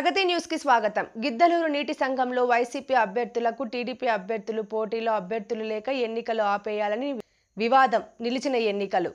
ప్రగతి న్యూస్కి స్వాగతం. గిద్దలూరు నీటి సంఘంలో వైసీపీ అభ్యర్థులకు టీడీపీ అభ్యర్థులు పోటీలో అభ్యర్థులు లేక ఎన్నికలు ఆపేయాలని వివాదం నిలిచిన ఎన్నికలు.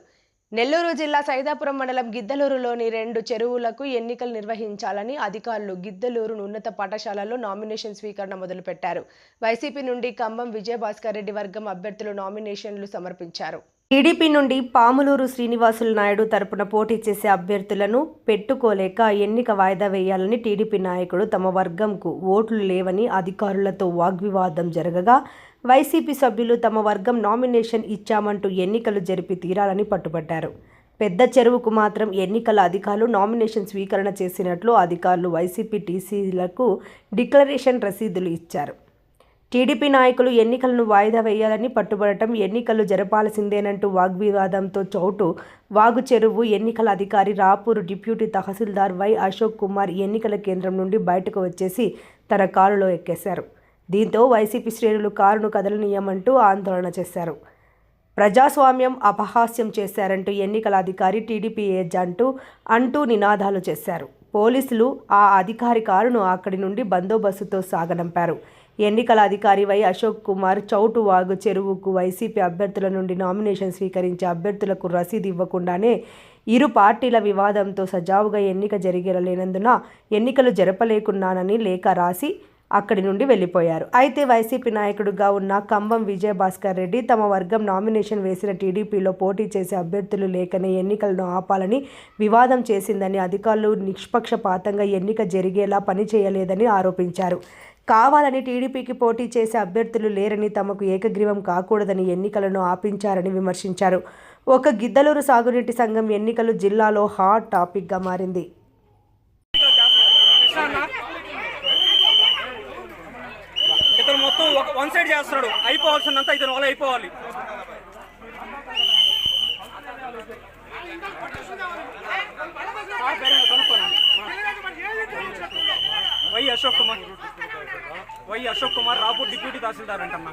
నెల్లూరు జిల్లా సైదాపురం మండలం గిద్దలూరులోని రెండు చెరువులకు ఎన్నికలు నిర్వహించాలని అధికారులు గిద్దలూరు ఉన్నత పాఠశాలలో నామినేషన్ స్వీకరణ మొదలుపెట్టారు. వైసీపీ నుండి ఖమ్మం విజయభాస్కర్ రెడ్డి వర్గం అభ్యర్థులు నామినేషన్లు సమర్పించారు. టీడీపీ నుండి పాములూరు శ్రీనివాసులు నాయుడు తరపున పోటీ చేసే అభ్యర్థులను పెట్టుకోలేక ఎన్నిక వాయిదా వేయాలని టీడీపీ నాయకుడు తమ వర్గంకు ఓట్లు లేవని అధికారులతో వాగ్వివాదం జరగగా వైసీపీ సభ్యులు తమ వర్గం నామినేషన్ ఇచ్చామంటూ ఎన్నికలు జరిపి తీరాలని పట్టుబట్టారు. పెద్ద చెరువుకు మాత్రం ఎన్నికల అధికారులు నామినేషన్ స్వీకరణ చేసినట్లు అధికారులు వైసీపీ టీసీలకు డిక్లరేషన్ రసీదులు ఇచ్చారు. టీడీపీ నాయకులు ఎన్నికలను వాయిదా వేయాలని పట్టుబడటం ఎన్నికలు జరపాల్సిందేనంటూ వాగ్వివాదంతో చోటు. వాగు చెరువు ఎన్నికల అధికారి రాపూరు డిప్యూటీ తహసీల్దార్ వై అశోక్ కుమార్ ఎన్నికల కేంద్రం నుండి బయటకు వచ్చేసి తన కారులో ఎక్కేశారు. దీంతో వైసీపీ శ్రేణులు కారును కదలనీయమంటూ ఆందోళన చేశారు. ప్రజాస్వామ్యం అపహాస్యం చేశారంటూ ఎన్నికల అధికారి టీడీపీ ఏజెంటు అంటూ నినాదాలు చేశారు. పోలీసులు ఆ అధికారి కారును అక్కడి నుండి బందోబస్తుతో సాగనంపారు. ఎన్నికల అధికారి వై అశోక్ కుమార్ చౌటు వాగు చెరువుకు వైసీపీ అభ్యర్థుల నుండి నామినేషన్ స్వీకరించే అభ్యర్థులకు రసీదు ఇవ్వకుండానే ఇరు పార్టీల వివాదంతో సజావుగా ఎన్నిక జరిగలేనందున ఎన్నికలు జరపలేకున్నానని లేఖ రాసి అక్కడి నుండి వెళ్ళిపోయారు. అయితే వైసీపీ నాయకుడుగా ఉన్న కంబం విజయభాస్కర్ రెడ్డి తమ వర్గం నామినేషన్ వేసిన టీడీపీలో పోటీ చేసే అభ్యర్థులు లేకనే ఎన్నికలను ఆపాలని వివాదం చేసిందని అధికారులు నిష్పక్షపాతంగా ఎన్నిక జరిగేలా పనిచేయలేదని ఆరోపించారు. కావాలని టీడీపీకి పోటీ చేసే అభ్యర్థులు లేరని తమకు ఏకగ్రీవం కాకూడదని ఎన్నికలను ఆపించారని విమర్శించారు ఒక గిద్దలూరు సాగునీటి సంఘం ఎన్నికలు జిల్లాలో హాట్ టాపిక్గా మారింది ఇతను మొత్తం ఒక వన్ సైడ్ చేస్తున్నాడు అయిపోవాల్సిందంతా ఇతను వల్ల అయిపోవాలి Y Ashok Kumar Y Ashok Kumar Rapur deputy tahsildar అంటమ్మా.